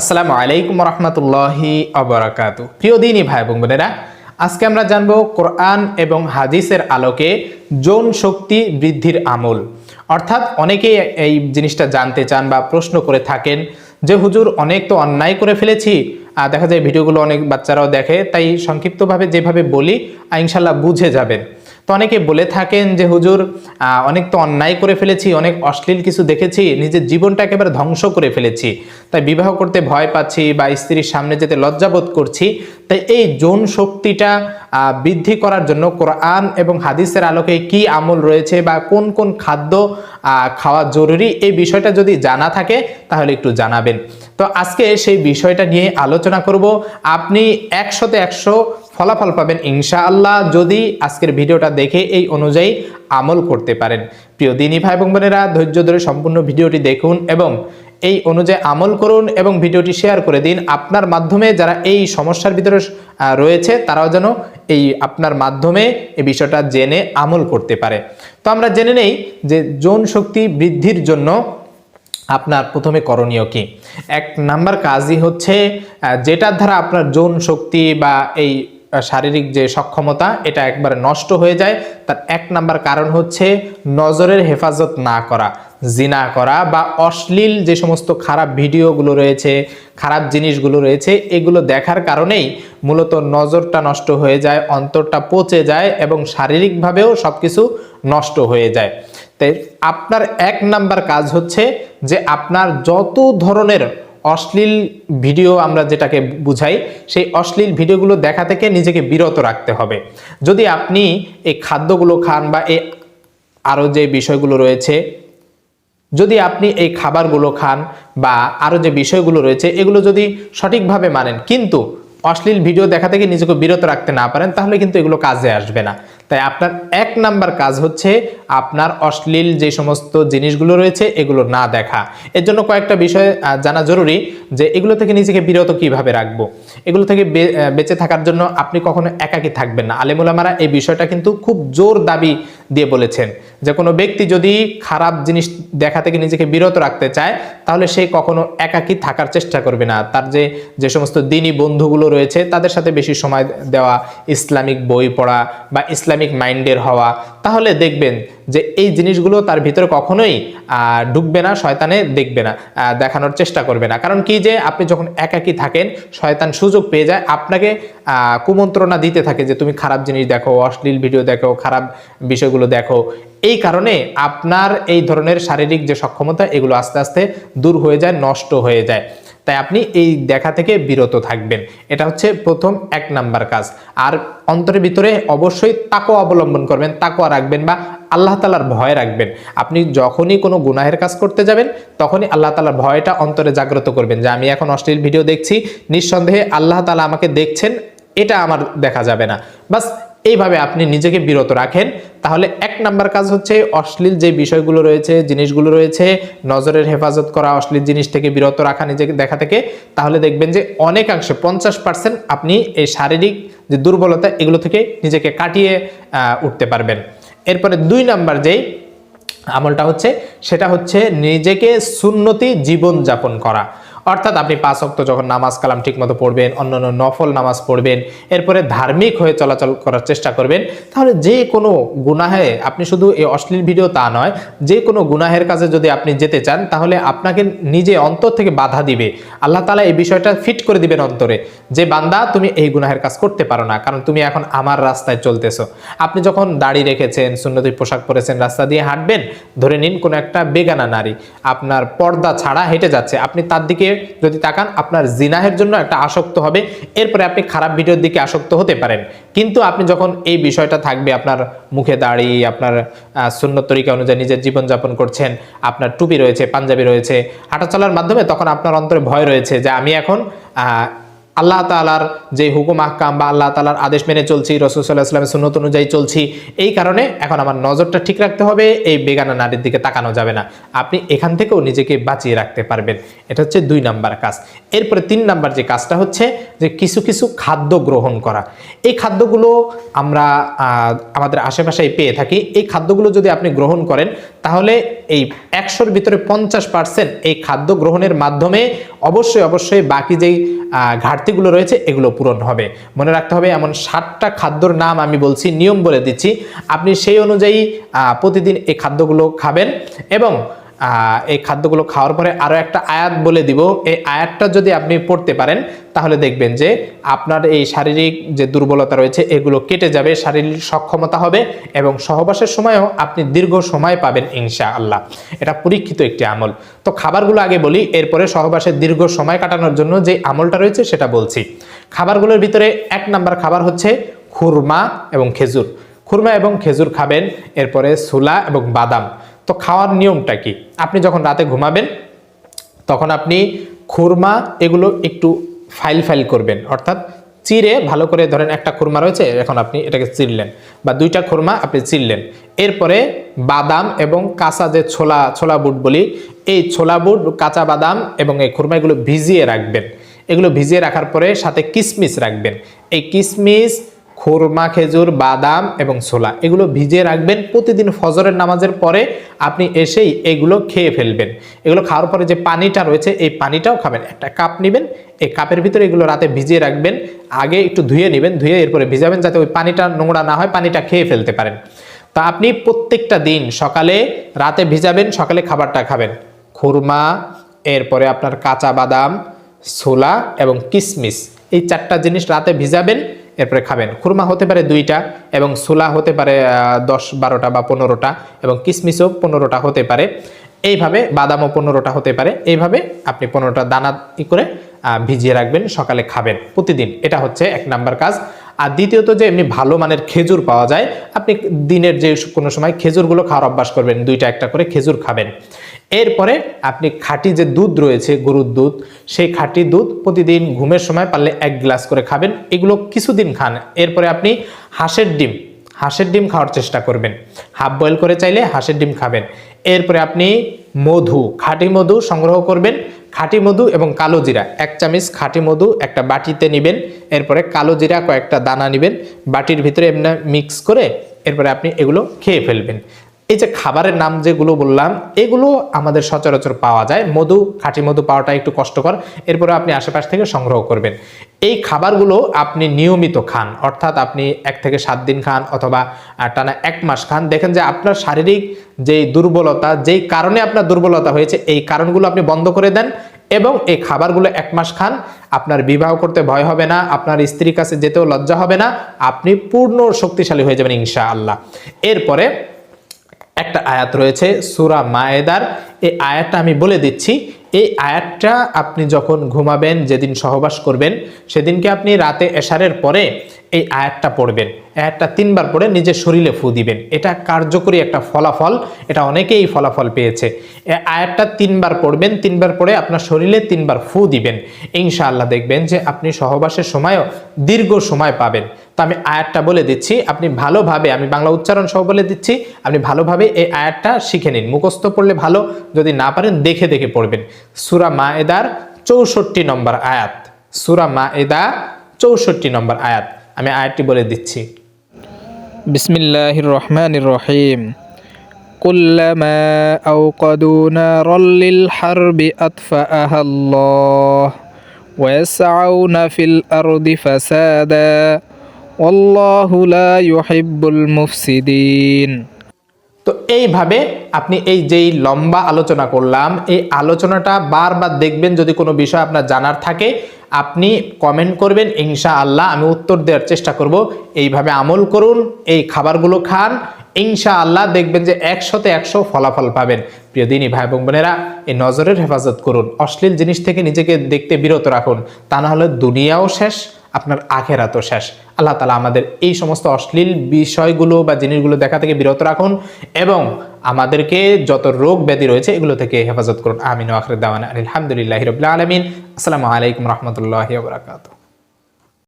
আসসালামু আলাইকুম রহমতুল্লাহি অবরাকাতু প্রিয় দিনই ভাই এবং বোনেরা, আজকে আমরা জানব কোরআন এবং হাদিসের আলোকে যৌন শক্তি বৃদ্ধির আমল। অর্থাৎ অনেকেই এই জিনিসটা জানতে চান বা প্রশ্ন করে থাকেন যে, হুজুর, অনেক তো অন্যায় করে ফেলেছি, আর দেখা যায় ভিডিওগুলো অনেক বাচ্চারাও দেখে। তাই সংক্ষিপ্তভাবে যেভাবে বলি ইনশাল্লাহ বুঝে যাবেন। তো অনেকে বলে থাকেন যে, হুজুর অনেক তো অন্যায় করে ফেলেছি, অনেক অশ্লীল কিছু দেখেছি, নিজের জীবনটা একেবারে ধ্বংস করে ফেলেছি। তাই বিবাহ করতে ভয় পাচ্ছি বা স্ত্রীর সামনে যেতে লজ্জাবোধ করছি। তাই এই যৌন শক্তিটা বৃদ্ধি করার জন্য কোরআন এবং হাদিসের আলোকে কি আমল রয়েছে বা কোন কোন খাদ্য খাওয়া জরুরি, এই বিষয়টা যদি জানা থাকে, তাহলে একটু জানাবেন। তো আজকে সেই বিষয়টা নিয়ে আলোচনা করব। আপনি একশোতে একশো ফলাফল পাবেন ইনশাআল্লাহ যদি আজকের ভিডিওটা দেখে এই অনুযায়ী আমল করতে পারেন। প্রিয় দিনী ভাই এবং বোনেরা, ধৈর্য ধরে সম্পূর্ণ ভিডিওটি দেখুন এবং এই অনুযায়ী আমল করুন এবং ভিডিওটি শেয়ার করে দিন। আপনার মাধ্যমে যারা এই সমস্যার ভিতরে রয়েছে, তারাও যেন এই আপনার মাধ্যমে এই বিষয়টা জেনে আমল করতে পারে। তো আমরা জেনে নেই যে যৌন শক্তি বৃদ্ধির জন্য আপনার প্রথমে করণীয় কি? এক নাম্বার কাজই হচ্ছে যেটার দ্বারা আপনার যৌন শক্তি বা এই শারীরিক যে সক্ষমতা, এটা একবারে নষ্ট হয়ে যায়। তার এক নাম্বার কারণ হচ্ছে নজরের হেফাজত না করা, জিনা করা বা অশ্লীল যে সমস্ত খারাপ ভিডিওগুলো রয়েছে, খারাপ জিনিসগুলো রয়েছে, এগুলো দেখার কারণেই মূলত নজরটা নষ্ট হয়ে যায়, অন্তরটা পচে যায় এবং শারীরিকভাবেও সব কিছু নষ্ট হয়ে যায়। তাই আপনার এক নাম্বার কাজ হচ্ছে যে আপনার যত ধরনের অশ্লীল ভিডিও আমরা যেটাকে বুঝাই, সেই অশ্লীল ভিডিওগুলো দেখা থেকে নিজেকে বিরত রাখতে হবে। যদি আপনি এই খাদ্যগুলো খান বা এই আরও যে বিষয়গুলো রয়েছে, যদি আপনি এই খাবারগুলো খান বা আরও যে বিষয়গুলো রয়েছে, এগুলো যদি সঠিকভাবে মানেন, কিন্তু অশ্লীল ভিডিও দেখা থেকে নিজেকে বিরত রাখতে না পারেন, তাহলে কিন্তু এগুলো কাজে আসবে না। তাই আপনার এক নাম্বার কাজ হচ্ছে আপনার অশ্লীল যে সমস্ত জিনিসগুলো রয়েছে, এগুলো না দেখা। এর জন্য কয়েকটা বিষয় জানা জরুরি যে এগুলো থেকে নিজেকে বিরত কীভাবে রাখব। এগুলো থেকে বেঁচে থাকার জন্য আপনি কখনো একাকী থাকবেন না। আলেমুলামারা এই বিষয়টা কিন্তু খুব জোর দাবি দিয়ে বলেছেন যে কোনো ব্যক্তি যদি খারাপ জিনিস দেখা থেকে নিজেকে বিরত রাখতে চায়, তাহলে সে কখনো একাকী থাকার চেষ্টা করবে না। তার যে যে সমস্ত দিনী বন্ধুগুলো রয়েছে, তাদের সাথে বেশি সময় দেওয়া, ইসলামিক বই পড়া বা ইসলামিক মাইন্ডের হওয়া তাহলে দেখবেন যে এই জিনিসগুলো তার ভিতরে কখনোই ঢুকবে না, শয়তানে দেখবে না দেখানোর চেষ্টা করবে না। কারণ কি যে আপনি যখন একাকী থাকেন, শয়তান সুযোগ পেয়ে যায়, আপনাকে কুমন্ত্রণা দিতে থাকে যে তুমি খারাপ জিনিস দেখো, অশ্লীল ভিডিও দেখো, খারাপ বিষয়গুলো দেখো। এই কারণে আপনার এই ধরনের শারীরিক যে সক্ষমতা, এগুলো আস্তে আস্তে দূর হয়ে যায়, নষ্ট হয়ে যায়। তাই আপনি এই দেখা থেকে বিরত থাকবেন। এটা হচ্ছে প্রথম এক নাম্বার কাজ। আর অন্তরের ভিতরে অবশ্যই তাকো অবলম্বন করবেন তাকোয়া রাখবেন বা আল্লাহ তালার ভয় রাখবেন। আপনি যখনই কোনো গুনাহের কাজ করতে যাবেন, তখনই আল্লাহ তালার ভয়টা অন্তরে জাগ্রত করবেন যে, আমি এখন অশ্লীল ভিডিও দেখছি, নিঃসন্দেহে আল্লাহ তালা আমাকে দেখছেন, এটা আমার দেখা যাবে না। বাস এইভাবে আপনি নিজেকে বিরত রাখেন। তাহলে এক নাম্বার কাজ হচ্ছে অশ্লীল যে বিষয়গুলো রয়েছে, জিনিসগুলো রয়েছে, নজরের হেফাজত করা, অশ্লীল জিনিস থেকে বিরত রাখা, নিজেকে দেখা থেকে, তাহলে দেখবেন যে অনেকাংশে পঞ্চাশ পার্সেন্ট আপনি এই শারীরিক যে দুর্বলতা, এগুলো থেকে নিজেকে কাটিয়ে উঠতে পারবেন। এরপরে দুই নাম্বার যেই আমলটা হচ্ছে, সেটা হচ্ছে নিজেকে সুন্নতি জীবন যাপন করা। অর্থাৎ আপনি পাঁচ অক্ত যখন নামাজ কালাম ঠিকমতো পড়বেন, অন্যান্য নফল নামাজ পড়বেন, এরপরে ধার্মিক হয়ে চলাচল করার চেষ্টা করবেন, তাহলে যে কোনো গুনাহে আপনি শুধু এই অশ্লীল ভিডিও তা নয়, যে কোনো গুনাহের কাছে যদি আপনি যেতে চান, তাহলে আপনাকে নিজে অন্তর থেকে বাধা দিবে। আল্লাহ তালা এই বিষয়টা ফিট করে দিবেন অন্তরে, যে বান্দা তুমি এই গুনাহের কাজ করতে পারো না, কারণ তুমি এখন আমার রাস্তায় চলতেছো। আপনি যখন দাড়ি রেখেছেন, সুন্নতি পোশাক পরেছেন, রাস্তা দিয়ে হাঁটবেন, ধরে নিন কোনো একটা বেগানা নারী, আপনার পর্দা ছাড়া হেঁটে যাচ্ছে, আপনি তার দিকে যদি তাকান, আপনার জিনাহের জন্য একটা আসক্ত হবে। এরপরে আপনি খারাপ ভিডিওর দিকে আসক্ত হতে পারেন। কিন্তু আপনি যখন এই বিষয়টা থাকবে, আপনার মুখে দাঁড়িয়ে আপনার শূন্য তরিকা অনুযায়ী নিজের জীবনযাপন করছেন, আপনার টুপি রয়েছে, পাঞ্জাবি রয়েছে হাঁটা চলার মাধ্যমে তখন আপনার অন্তরে ভয় রয়েছে যে আমি এখন আল্লাহ তালার যে হুকুম, আহকাম বা আল্লাহ তালার আদেশ মেনে চলছি রসুল্লাহ ইসলামের সুন্নত অনুযায়ী চলছি, এই কারণে এখন আমার নজরটা ঠিক রাখতে হবে, এই বেগানা নারীর দিকে তাকানো যাবে না। আপনি এখান থেকেও নিজেকে বাঁচিয়ে রাখতে পারবেন। এটা হচ্ছে দুই নাম্বার কাজ। এরপরে তিন নাম্বার যে কাজটা হচ্ছে যে কিছু কিছু খাদ্য গ্রহণ করা। এই খাদ্যগুলো আমরা আমাদের আশেপাশেই পেয়ে থাকি। এই খাদ্যগুলো যদি আপনি গ্রহণ করেন তাহলে এই একশোর ভিতরে পঞ্চাশ পার্সেন্ট এই খাদ্য গ্রহণের মাধ্যমে অবশ্যই অবশ্যই বাকি যেই ঘাটতিগুলো রয়েছে, এগুলো পূরণ হবে। মনে রাখতে হবে এমন ষাটটা খাদ্যর নাম আমি বলছি, নিয়ম বলে দিচ্ছি। আপনি সেই অনুযায়ী প্রতিদিন এই খাদ্যগুলো খাবেন এবং এই খাদ্যগুলো খাওয়ার পরে আরও একটা আয়াত বলে দিব। এই আয়াতটা যদি আপনি পড়তে পারেন, তাহলে দেখবেন যে আপনার এই শারীরিক যে দুর্বলতা রয়েছে, এগুলো কেটে যাবে, শারীরিক সক্ষমতা হবে এবং সহবাসের সময়ও আপনি দীর্ঘ সময় পাবেন ইনশা আল্লাহ এটা পরীক্ষিত একটি আমল। তো খাবারগুলো আগে বলি, এরপরে সহবাসের দীর্ঘ সময় কাটানোর জন্য যে আমলটা রয়েছে সেটা বলছি। খাবারগুলোর ভিতরে এক নাম্বার খাবার হচ্ছে খুরমা এবং খেজুর। খুরমা এবং খেজুর খাবেন, এরপরে সুলা এবং বাদাম। তো খাওয়ার নিয়মটা কি? আপনি যখন রাতে ঘুমাবেন, তখন আপনি খুরমা এগুলো একটু ফাইল ফাইল করবেন। অর্থাৎ চিরে ভালো করে ধরেন একটা খুরমা রয়েছে, এখন আপনি এটাকে চিরলেন বা দুইটা খুরমা আপনি চিরলেন এরপরে বাদাম এবং কাঁচা যে ছোলা ছোলা বুট বলি, এই ছোলা বুট, কাঁচা বাদাম এবং এই খুরমা এগুলো ভিজিয়ে রাখবেন। এগুলো ভিজিয়ে রাখার পরে সাথে কিশমিশ রাখবেন। এই কিশমিশ খুরমা, খেজুর, বাদাম এবং ছোলা এগুলো ভিজিয়ে রাখবেন। প্রতিদিন ফজরের নামাজের পরে আপনি এসেই এগুলো খেয়ে ফেলবেন। এগুলো খাওয়ার পরে যে পানিটা রয়েছে, এই পানিটাও খাবেন। একটা কাপ নেবেন, এই কাপের ভিতরে এগুলো রাতে ভিজিয়ে রাখবেন। আগে একটু ধুয়ে নেবেন, ধুয়ে এরপরে ভিজাবেন যাতে ওই পানিটা নোংরা না হয়, পানিটা খেয়ে ফেলতে পারেন। তা আপনি প্রত্যেকটা দিন সকালে রাতে ভিজাবেন, সকালে খাবারটা খাবেন। খুরমা, এরপরে আপনার কাঁচা বাদাম, ছোলা এবং কিশমিশ এই চারটা জিনিস রাতে ভিজাবেন। এরপরে খাবেন। খুরমা হতে পারে দুইটা এবং সোলা হতে পারে দশ, বারোটা বা পনেরোটা এবং কিশমিশও পনেরোটা হতে পারে। এইভাবে বাদামও পনেরোটা হতে পারে। এইভাবে আপনি পনেরোটা দানা করে ভিজিয়ে রাখবেন, সকালে খাবেন প্রতিদিন। এটা হচ্ছে এক নাম্বার কাজ। আর দ্বিতীয়ত যে এমনি ভালো মানের খেজুর পাওয়া যায়, আপনি দিনের যে কোনো সময় খেজুরগুলো খাওয়ার অভ্যাস করবেন, দুইটা একটা করে খেজুর খাবেন। এরপরে আপনি খাঁটি যে দুধ রয়েছে, গরুর দুধ, সেই খাঁটি দুধ প্রতিদিন ঘুমের সময় পারলে এক গ্লাস করে খাবেন, এগুলো কিছুদিন খান। এরপরে আপনি হাঁসের ডিম হাঁসের ডিম খাওয়ার চেষ্টা করবেন। হাফ বয়েল করে চাইলে হাঁসের ডিম খাবেন। এরপরে আপনি মধু, খাঁটি মধু সংগ্রহ করবেন খাঁটি মধু এবং কালো জিরা। এক চামচ খাঁটি মধু, একটা বাটিতে নেবেন, এরপরে কালো জিরা কয়েকটা দানা নেবেন, বাটির ভিতরে এমনি মিক্স করে এরপরে আপনি এগুলো খেয়ে ফেলবেন। এই যে খাবারের নাম যেগুলো বললাম, এগুলো আমাদের সচরাচর পাওয়া যায়। মধু, খাঁটি মধু পাওয়াটা একটু কষ্টকর। এরপরে আপনি আশেপাশ থেকে সংগ্রহ করবেন। এই খাবারগুলো আপনি নিয়মিত খান, অর্থাৎ আপনি এক থেকে সাত দিন খান অথবা টানা এক মাস খান। দেখেন যে আপনার শারীরিক যেই দুর্বলতা, যেই কারণে আপনার দুর্বলতা হয়েছে, এই কারণগুলো আপনি বন্ধ করে দেন এবং এই খাবারগুলো এক মাস খান। আপনার বিবাহ করতে ভয় হবে না, আপনার স্ত্রীর কাছে যেতেও লজ্জা হবে না, আপনি পূর্ণ শক্তিশালী হয়ে যাবেন ইনশা আল্লাহ এরপরে একটা আয়াত রয়েছে, সুরা মায়েদার। এই আয়াতটা আমি বলে দিচ্ছি, এই আয়াতটা আপনি যখন ঘুমাবেন, যেদিন সহবাস করবেন, সেদিনকে আপনি রাতে এশারের পরে এই আয়াতটা পড়বেন। আয়াতটা তিনবার পড়ে নিজের শরীরে ফু দিবেন। এটা কার্যকরী একটা ফলাফল, এটা অনেকেই এই ফলাফল পেয়েছে। আয়াতটা তিনবার পড়বেন, তিনবার পড়ে আপনার শরীরে তিনবার ফু দিবেন। ইনশাআল্লাহ দেখবেন যে আপনি সহবাসের সময়ও দীর্ঘ সময় পাবেন। তো আমি আয়াতটা বলে দিচ্ছি আপনি ভালোভাবে আমি বাংলা উচ্চারণ সহ বলে দিচ্ছি আপনি ভালোভাবে এই আয়াতটা শিখে নিন মুখস্থ পড়লে ভালো যদি না পারেন দেখে দেখে পড়বেন সুরা মায়েদার চৌষট্টি নম্বর আয়াত সুরা মায়েদা চৌষট্টি নম্বর আয়াত আমি আয়াতটি বলে দিচ্ছি بسم الله الرحمن الرحيم كلما أوقدوا نارا للحرب أطفأها الله ويسعون في الأرض فسادا মুফসিদিন। তো এইভাবে আপনি এই যেই লম্বা আলোচনা করলাম, এই আলোচনাটা বারবার দেখবেন যদি কোনো বিষয় আপনার জানার থাকে, আপনি কমেন্ট করবেন ইনশা আল্লাহ আমি উত্তর দেওয়ার চেষ্টা করব। এইভাবে আমল করুন, এই খাবারগুলো খান ইনশা আল্লাহ দেখবেন যে একশোতে একশো ফলাফল পাবেন। প্রিয় দিনী ভাই এবং বোনেরা, এই নজরের হেফাজত করুন, অশ্লীল জিনিস থেকে নিজেকে দেখতে বিরত রাখুন। তা না হলে দুনিয়াও শেষ আপনার আখেরাতও শেষ। আল্লাহ তালা আমাদের এই সমস্ত অশ্লীল বিষয়গুলো বা জিনিসগুলো দেখা থেকে বিরত রাখুন এবং আমাদেরকে যত রোগ ব্যাধি রয়েছে এগুলো থেকে হেফাজত করুন। আমিন আখরে দাওয়ান আলহামদুলিল্লাহ রবিল্লা আলমিন। আসসালামু আলাইকুম রহমতুল্লাহ বরাকাতু